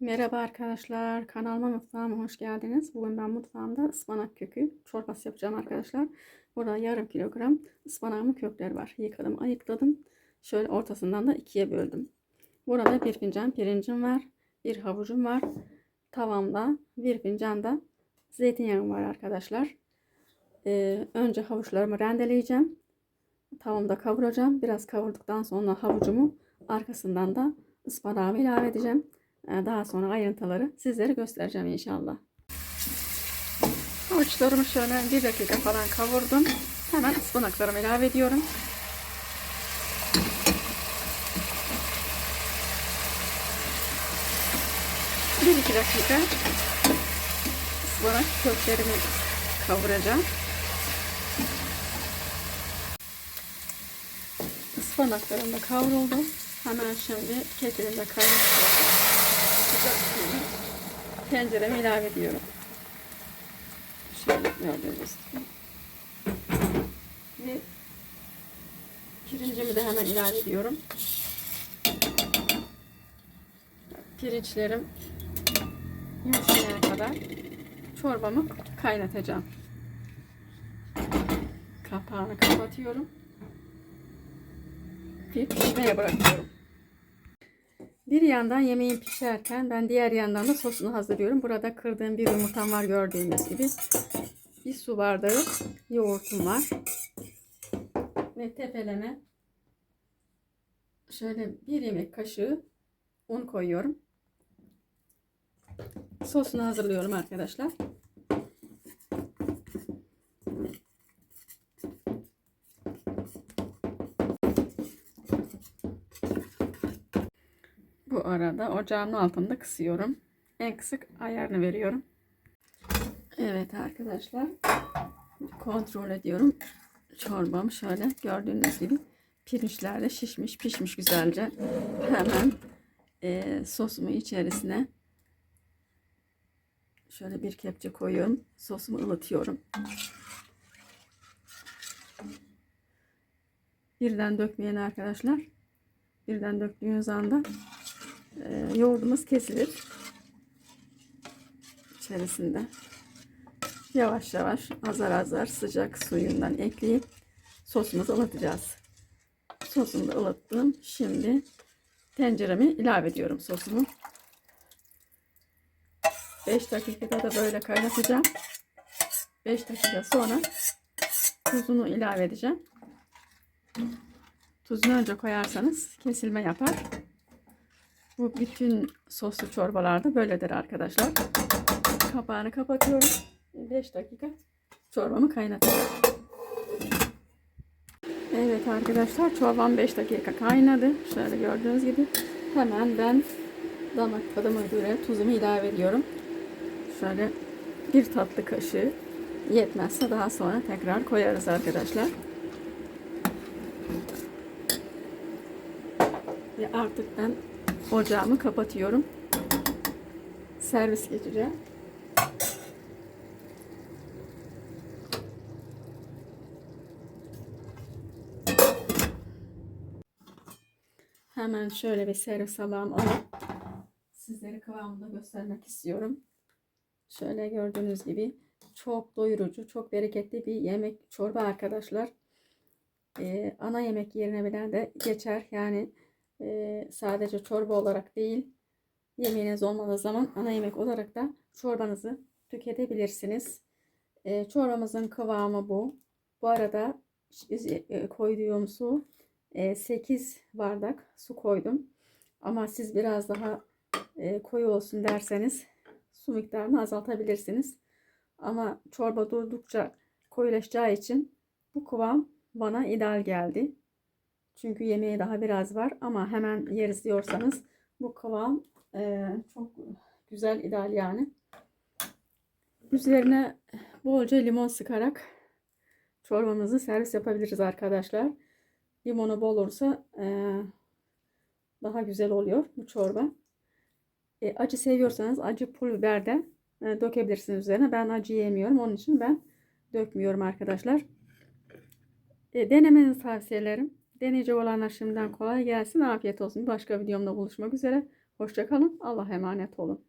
Merhaba arkadaşlar, kanalıma mutfağıma hoş geldiniz. Bugün ben mutfağımda ıspanak kökü çorbası yapacağım arkadaşlar. Burada yarım kilogram ıspanağımın kökleri var. Yıkadım, ayıkladım. Şöyle ortasından da ikiye böldüm. Burada bir fincan pirincim var, bir havucum var. Tavamda bir fincan da zeytinyağım var arkadaşlar. Ee, önce havuçlarımı rendeleyeceğim. Tavamda kavuracağım. Biraz kavurduktan sonra havucumu arkasından da ıspanağımı ilave edeceğim. Ee, Daha sonra ayrıntıları sizlere göstereceğim inşallah. Havuçlarımı şöyle bir dakika falan kavurdum. Hemen ıspanaklarımı ilave ediyorum. Bir iki dakika ıspanak köklerimi kavuracağım. Ispanaklarım da kavruldu. Hemen şimdi ketilimde kaynatıyorum. Sıcak suyunu tencereme ilave ediyorum. Şöyle gördüğünüz gibi. Ve pirincimi de hemen ilave ediyorum. Pirinçlerim yumuşayana kadar çorbamı kaynatacağım. Kapağını kapatıyorum. Pişmeye bırakıyorum. Bir yandan yemeğim pişerken ben diğer yandan da sosunu hazırlıyorum. Burada kırdığım bir yumurtam var gördüğünüz gibi. Bir su bardağı yoğurtum var. Ve tepeleme şöyle bir yemek kaşığı un koyuyorum. Sosunu hazırlıyorum arkadaşlar. Bu arada ocağın altında kısıyorum. En kısık ayarını veriyorum. Evet arkadaşlar. Kontrol ediyorum. Çorbam şöyle gördüğünüz gibi pirinçlerle şişmiş pişmiş güzelce. Hemen e, sosumu içerisine şöyle bir kepçe koyuyorum. Sosumu ılıtıyorum. Birden dökmeyin arkadaşlar. Birden döktüğünüz anda e, yoğurdumuz kesilir. İçerisinde yavaş yavaş azar azar sıcak suyundan ekleyip sosumuzu ılıtacağız. Sosumu da ılıttım. Şimdi tenceremi ilave ediyorum sosumu. 5 dakikada da böyle kaynatacağım. 5 dakika sonra tuzunu ilave edeceğim. Tuzunu önce koyarsanız kesilme yapar. Bu bütün soslu çorbalarda böyledir arkadaşlar. Kapağını kapatıyorum. 5 dakika çorbamı kaynatıyorum. Evet arkadaşlar çorbam 5 dakika kaynadı. Şöyle gördüğünüz gibi hemen ben damak tadıma göre tuzumu ilave ediyorum. Şöyle bir tatlı kaşığı yetmezse daha sonra tekrar koyarız arkadaşlar. Ve artık ben ocağımı kapatıyorum. Servis geçeceğim. Hemen şöyle bir servis alalım alıp sizlere kıvamını göstermek istiyorum. Şöyle gördüğünüz gibi çok doyurucu, çok bereketli bir yemek çorba arkadaşlar. Ee, ana yemek yerine bile de geçer. Yani e, sadece çorba olarak değil, yemeğiniz olmadığı zaman ana yemek olarak da çorbanızı tüketebilirsiniz. E, çorbamızın kıvamı bu. Bu arada e, koyduğum su e, 8 bardak su koydum. Ama siz biraz daha e, koyu olsun derseniz su miktarını azaltabilirsiniz. Ama çorba durdukça koyulaşacağı için bu kıvam bana ideal geldi. Çünkü yemeği daha biraz var ama hemen yeriz diyorsanız bu kıvam e, çok güzel ideal yani. Üzerine bolca limon sıkarak çorbamızı servis yapabiliriz arkadaşlar. Limonu bol olursa e, daha güzel oluyor bu çorba. E, acı seviyorsanız acı pul biber de e, dökebilirsiniz üzerine. Ben acı yemiyorum. Onun için ben dökmüyorum arkadaşlar. E, denemenizi tavsiye ederim. Deneyecek olanlar şimdiden kolay gelsin. Afiyet olsun. Başka videomda buluşmak üzere. Hoşçakalın. Allah emanet olun.